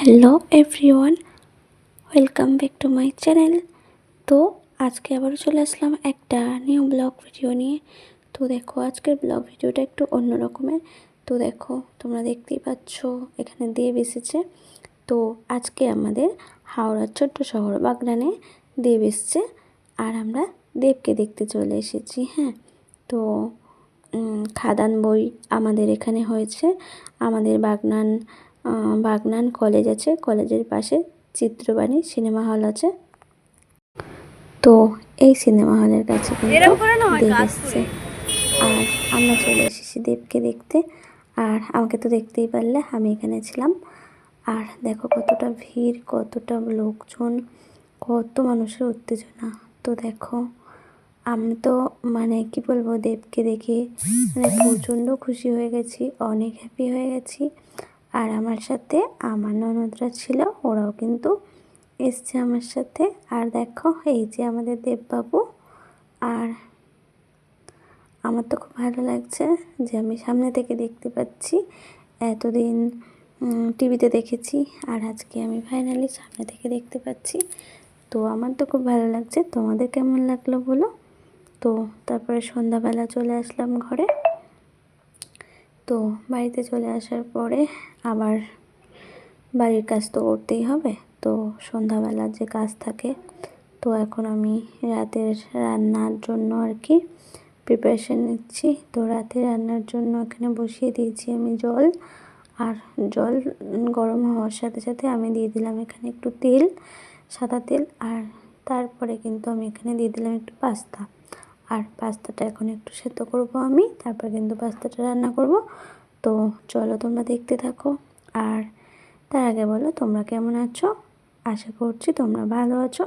Hello everyone welcome back to my channel তো আজকে আবারও চলে আসলাম একটা নিউ ব্লগ ভিডিও নিয়ে। তো দেখো, আজকের ব্লগ ভিডিওটা একটু অন্য রকমের। তো দেখো, তোমরা দেখতেই পাচ্ছ, এখানে দেব এসেছে। তো আজকে আমাদের হাওড়ার ছোট্ট শহর বাগনানে দেব এসছে। আর আমরা দেবকে দেখতে চলে এসেছি হ্যাঁ। তো খাদান বই আমাদের এখানে হয়েছে। আমাদের বাগনান বাগনান কলেজ আছে কলেজের পাশে চিত্রবাণী সিনেমা হল আছে। তো এই সিনেমা হলের কাছে কিন্তু দেব এসছে। আর আমরা চলে এসেছি দেবকে দেখতে। আর আমাকে তো দেখতেই পারলে আমি এখানে ছিলাম। আর দেখো কতটা ভিড় কতটা লোকজন কত মানুষের উত্তেজনা। তো দেখো আমি তো মানে কি বলব দেবকে দেখে মানে প্রচণ্ড খুশি হয়ে গেছি অনেক হ্যাপি হয়ে গেছি। আর আমার সাথে আমার ননদরা ছিল, ওরাও কিন্তু এসছে আমার সাথে। আর দেখো, এই যে আমাদের দেববাবু। আর আমার তো খুব ভালো লাগছে যে আমি সামনে থেকে দেখতে পাচ্ছি। এতদিন টিভিতে দেখেছি আর আজকে আমি ফাইনালি সামনে থেকে দেখতে পাচ্ছি। তো আমার তো খুব ভালো লাগছে। তোমাদের কেমন লাগল বলো? তো তারপরে সন্ধ্যাবেলা চলে আসলাম ঘরে। তো বাড়িতে চলে আসার পরে আবার বাড়ির কাজ তো করতেই হবে। তো সন্ধ্যাবেলার যে কাজ থাকে, তো এখন আমি রাতের রান্নার জন্য আর কি প্রিপারেশান নিচ্ছি। তো রাতে রান্নার জন্য এখানে বসিয়ে দিয়েছি আমি জল। আর জল গরম হওয়ার সাথে সাথে আমি দিয়ে দিলাম এখানে একটু তেল, সাদা তেল। আর তারপরে কিন্তু আমি এখানে দিয়ে দিলাম একটু পাস্তা। আর পাস্তাটা এখন একটু সেদ্ধ করব আমি, তারপর কিন্তু পাস্তাটা রান্না করব। তো চলো তোমরা দেখতে থাকো। আর তার আগে বলো, তোমরা কেমন আছো? আশা করছি তোমরা ভালো আছো।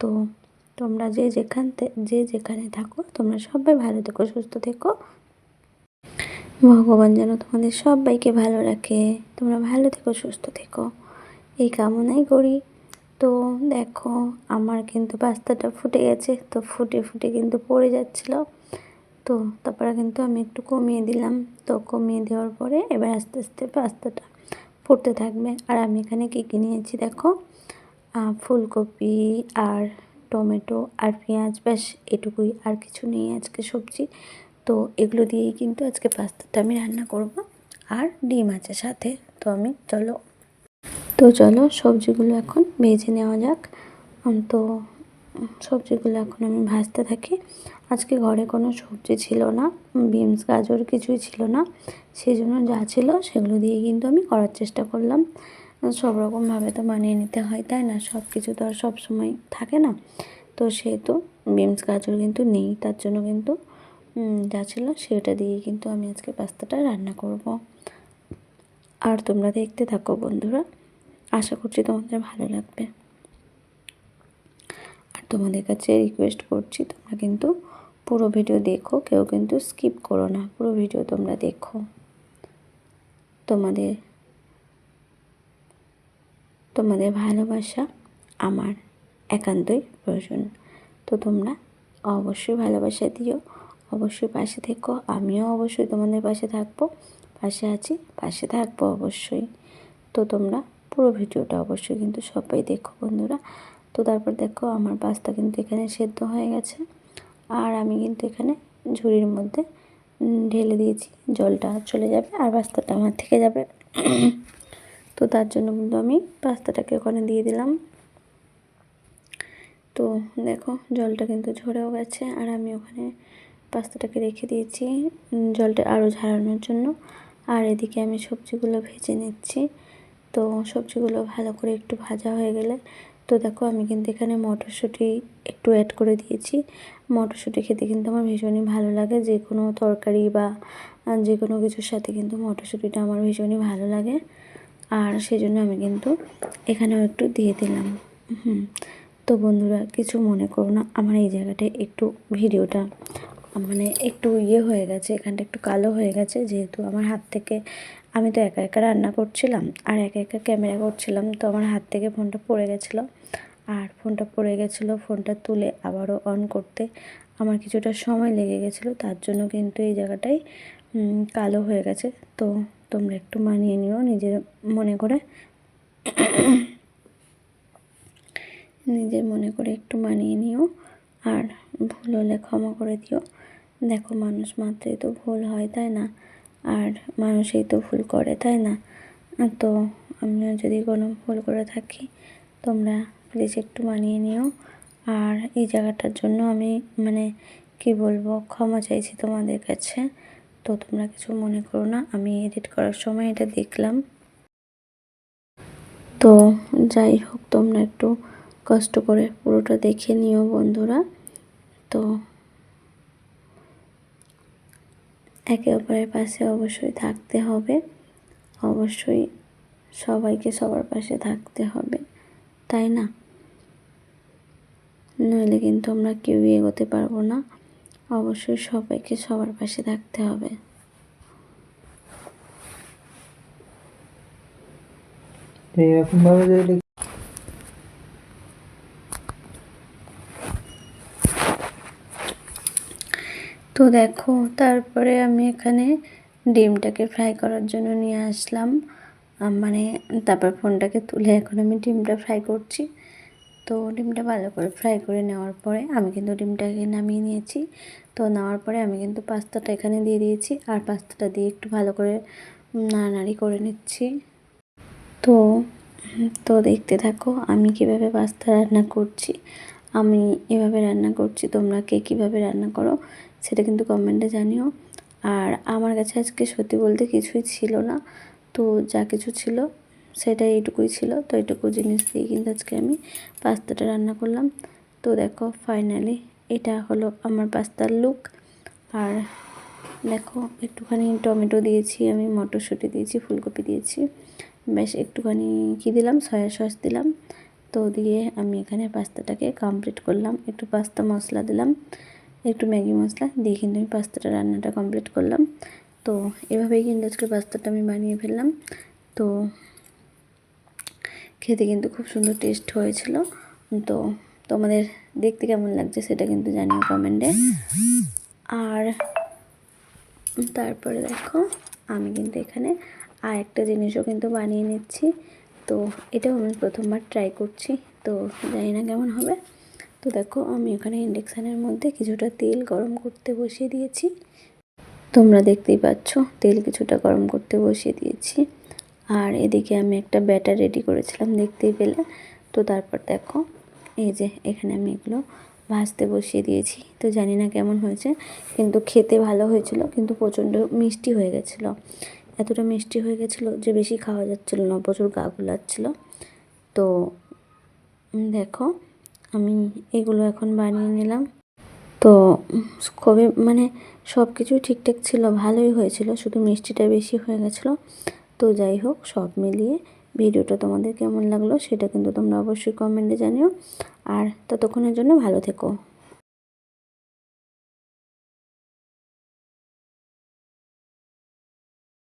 তো তোমরা যে যেখান যে যেখানে থাকো, তোমরা সবাই ভালো থেকো, সুস্থ থেকো। ভগবান যেন তোমাদের সবাইকে ভালো রাখে। তোমরা ভালো থেকো, সুস্থ থেকো। এই কামনাই করি। তো দেখো, আমার কিন্তু পাস্তাটা ফুটে গেছে, তো ফুটে ফুটে কিন্তু পড়ে যাচ্ছিল। তো তারপরে কিন্তু আমি একটু কমিয়ে দিলাম। তো কমিয়ে দেওয়ার পরে এবার আস্তে আস্তে পাস্তাটা ফুটতে থাকবে। আর আমি এখানে কী কী নিয়েছি দেখো? ফুলকপি আর টমেটো আর পেঁয়াজ, ব্যাস এটুকুই। আর কিছু নেই আজকে সবজি। তো এগুলো দিয়েই কিন্তু আজকে পাস্তাটা আমি রান্না করব। আর ডিম আছে সাথে। তো আমি, চলো তো চলো, সবজিগুলো এখন ভেজে নেওয়া যাক। তো সবজিগুলো এখন আমি ভাজতে থাকি। আজকে ঘরে কোনো সবজি ছিল না বিনস, গাজর কিছুই ছিল না। সেই জন্য যা ছিল সেগুলো দিয়ে কিন্তু আমি করার চেষ্টা করলাম। সব রকমভাবে তো মানিয়ে নিতে হয়, তাই না? সব কিছু তো আর সব সময় থাকে না। তো সেহেতু বিনস, গাজর কিন্তু নেই, তার জন্য কিন্তু যা ছিল সেটা দিয়ে কিন্তু আমি আজকে পাস্তাটা রান্না করব। আর তোমরা দেখতে থাকো বন্ধুরা। আশা করছি তোমাদের ভালো লাগবে। আর তোমাদের কাছে রিকোয়েস্ট করছি, তোমরা কিন্তু পুরো ভিডিও দেখো, কেউ কিন্তু স্কিপ করো না, পুরো ভিডিও তোমরা দেখো। তোমাদের তোমাদের ভালোবাসা আমার একান্তই প্রয়োজন। তো তোমরা অবশ্যই ভালোবাসা দিও, অবশ্যই পাশে থেকো, আমিও অবশ্যই তোমাদের পাশে থাকব, পাশে আছি, পাশে থাকব অবশ্যই। তো তোমরা পুরো ভিডিওটা অবশ্যই কিন্তু সবাই দেখো বন্ধুরা। তো তারপর দেখো আমার পাস্তা কিন্তু এখানে সেদ্ধ হয়ে গেছে। আর আমি কিন্তু এখানে ঝুড়ির মধ্যে ঢেলে দিয়েছি। জলটা চলে যাবে আর পাস্তাটা আমার থেকে যাবে। তো তার জন্য কিন্তু আমি পাস্তাটাকে ওখানে দিয়ে দিলাম। তো দেখো জলটা কিন্তু ঝরেও গেছে আর আমি ওখানে পাস্তাটাকে রেখে দিয়েছি জলটা আরও ঝাড়ানোর জন্য। আর এদিকে আমি সবজিগুলো ভেজে নিচ্ছি। তো সবজিগুলো ভালো করে একটু ভাজা হয়ে গেলে, তো দেখো আমি কিন্তু এখানে মটরশুঁটি একটু অ্যাড করে দিয়েছি। মটরশুঁটি খেতে কিন্তু আমার ভীষণই ভালো লাগে, যে কোনো তরকারি বা যে কোনো কিছুর সাথে কিন্তু মটরশুঁটিটা আমার ভীষণই ভালো লাগে। আর সেজন্য আমি কিন্তু এখানেও একটু দিয়ে দিলাম। হুম, তো বন্ধুরা কিছু মনে করো না, আমার এই জায়গাটায় একটু ভিডিওটা মানে একটু ইয়ে হয়ে গেছে, এখানটা একটু কালো হয়ে গেছে, যেহেতু আমার হাত থেকে আমি তো একা একা রান্না করছিলাম, আর একা একা ক্যামেরা করছিলাম, তো আমার হাত থেকে ফোনটা পড়ে গেছিল। আর ফোনটা পড়ে গেছিল, ফোনটা তুলে আবারও অন করতে আমার কিছুটা সময় লেগে গেছিল, তার জন্য কিন্তু এই জায়গাটাই কালো হয়ে গেছে। তো তোমরা একটু মানিয়ে নিও নিজের মনে করে। নিজে মনে করে একটু মানিয়ে নিও, আর ভুল হলে ক্ষমা করে দিও। দেখো মানুষ মাত্রই তো ভুল হয়, তাই না? আর মানুষই তো ভুল করে, তাই না? তো আমিও যদি কোনো ভুল করে থাকি, তোমরা প্লিজ একটু মানিয়ে নিও। আর এই জায়গাটার জন্য আমি মানে কি বলব, ক্ষমা চাইছি তোমাদের কাছে। তো তোমরা কিছু মনে করো না, আমি এডিট করার সময় এটা দেখলাম। তো যাই হোক, তোমরা একটু কষ্ট করে পুরোটা দেখে নিও বন্ধুরা। তো একে অপরের পাশে অবশ্যই থাকতে হবে। অবশ্যই সবাইকে সবার পাশে থাকতে হবে, তাই না? নইলে কিন্তু আমরা কেউই এগোতে পারব না। অবশ্যই সবাইকে সবার পাশে থাকতে হবে। এইরকম ভাবে যদি তো দেখো, তারপরে আমি এখানে ডিমটাকে ফ্রাই করার জন্য নিয়ে আসলাম। মানে তারপর ফোনটাকে তুলে এখন আমি ডিমটা ফ্রাই করছি। তো ডিমটা ভালো করে ফ্রাই করে নেওয়ার পরে আমি কিন্তু ডিমটাকে নামিয়ে নিয়েছি। তো নেওয়ার পরে আমি কিন্তু পাস্তাটা এখানে দিয়ে দিয়েছি আর পাস্তাটা দিয়ে একটু ভালো করে নাড়ানাড়ি করে নিচ্ছি। তো তো দেখতে থাকো আমি কীভাবে পাস্তা রান্না করছি। আমি এভাবে রান্না করছি, তোমরা কে কীভাবে রান্না করো, সেটা কিন্তু কমেন্টে জানিও। আর আমার কাছে আজকে সত্যি বলতে কিছুই ছিল না, তো যা কিছু ছিল সেটা এইটুকুই ছিল। তো এইটুকু জিনিস দিয়ে কিন্তু আজকে আমি পাস্তাটা রান্না করলাম। তো দেখো ফাইনালি এটা হলো আমার পাস্তার লুক আর দেখো একটুখানি টমেটো দিয়েছি, আমি মটরশুঁটি দিয়েছি, ফুলকপি দিয়েছি। বেশ একটুখানি কী দিলাম? সয়া সস দিলাম। তো দিয়ে আমি এখানে পাস্তাটাকে কমপ্লিট করলাম। একটু পাস্তা মশলা দিলাম, একটু ম্যাগি মশলা দিয়ে কিন্তু আমি পাস্তাটা রান্নাটা কমপ্লিট করলাম। তো এভাবেই কিন্তু আজকে পাস্তাটা আমি বানিয়ে ফেললাম। তো খেতে কিন্তু খুব সুন্দর টেস্ট হয়েছিল। তো তোমাদের দেখতে কেমন লাগছে সেটা কিন্তু জানিও কমেন্টে আর তারপরে দেখো, আমি কিন্তু এখানে আর একটা জিনিসও কিন্তু বানিয়ে নিচ্ছি। তো এটাও আমি প্রথমবার ট্রাই করছি, তো জানি না কেমন হবে। তো দেখো, আমি ওখানে ইন্ডাকশানের মধ্যে কিছুটা তেল গরম করতে বসিয়ে দিয়েছি। তোমরা দেখতেই পাচ্ছ, তেল কিছুটা গরম করতে বসিয়ে দিয়েছি। আর এদিকে আমি একটা ব্যাটার রেডি করেছিলাম দেখতেই পেলে। তো তারপর দেখো, এই যে এখানে আমি এগুলো ভাজতে বসিয়ে দিয়েছি। তো জানি না কেমন হয়েছে, কিন্তু খেতে ভালো হয়েছিল, কিন্তু প্রচণ্ড মিষ্টি হয়ে গেছিল। এতটা মিষ্টি হয়ে গেছিল যে বেশি খাওয়া যাচ্ছিল না, প্রচুর গা গুলাচ্ছিলো তো দেখো, আমি এগুলো এখন বানিয়ে নিলাম। তো খুবই মানে সব কিছুই ঠিকঠাক ছিল, ভালোই হয়েছিল, শুধু মিষ্টিটা বেশি হয়ে গেছিল। তো যাই হোক, সব মিলিয়ে ভিডিওটা তোমাদের কেমন লাগল সেটা কিন্তু তোমরা অবশ্যই কমেন্টে জানিও। আর ততক্ষণের জন্য ভালো থেকো।